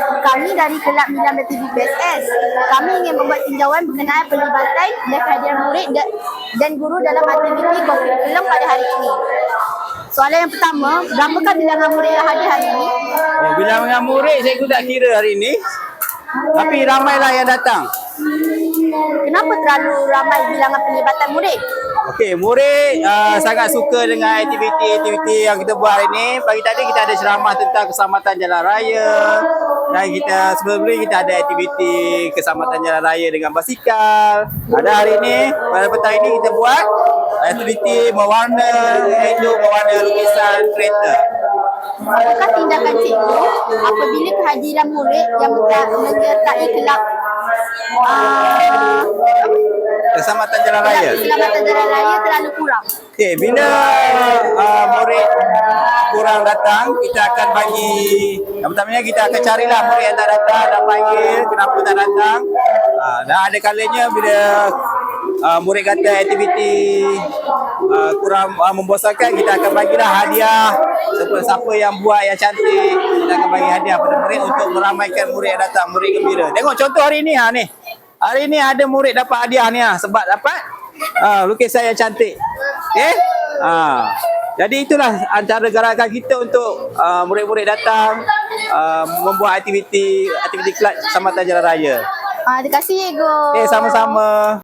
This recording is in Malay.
Kami dari Kelab dan TV PSS. Kami ingin membuat tinjauan berkenaan pelibatan dan kehadiran murid da- dan guru dalam aktiviti kurikulum pada hari ini. Soalan yang pertama, berapakah bilangan murid yang hadir hari ini? Oh, bilangan murid saya pun tak kira hari ni. Tapi ramailah yang datang. Kenapa terlalu ramai bilangan pelibatan murid? Okey, murid uh, sangat suka dengan aktiviti-aktiviti yang kita buat hari ni. Pagi tadi kita ada ceramah tentang keselamatan jalan raya. Dan kita sebelum ni kita ada aktiviti keselamatan jalan raya dengan basikal. Ada hari ni, pada petang ini kita buat aktiviti mewarna, iaitu mewarna lukisan kereta. Apakah tindakan cikgu apabila kehadiran murid yang menyertai kelab uh, Keselamatan jalan raya. keselamatan jalan raya terlalu kurang? Okey, bila uh, murid kurang datang, kita akan bagi yang pertamanya kita akan carilah murid yang tak datang dan panggil kenapa tak datang. Uh, dan ada kalanya bila uh, murid kata aktiviti uh, kurang uh, membosankan, kita akan bagilah hadiah siapa-siapa yang buat yang cantik, kita akan bagi hadiah pada murid untuk meramaikan murid yang datang, murid gembira. Tengok contoh hari ni ha ni. Hari ni ada murid dapat hadiah ni ha sebab dapat uh, lukisan yang cantik. Okey? Ha. Jadi itulah antara gerakan kita untuk uh, murid-murid datang uh, membuat aktiviti aktiviti kelab Samatan Jalan Raya. Uh, terima kasih cikgu. Okey, sama-sama.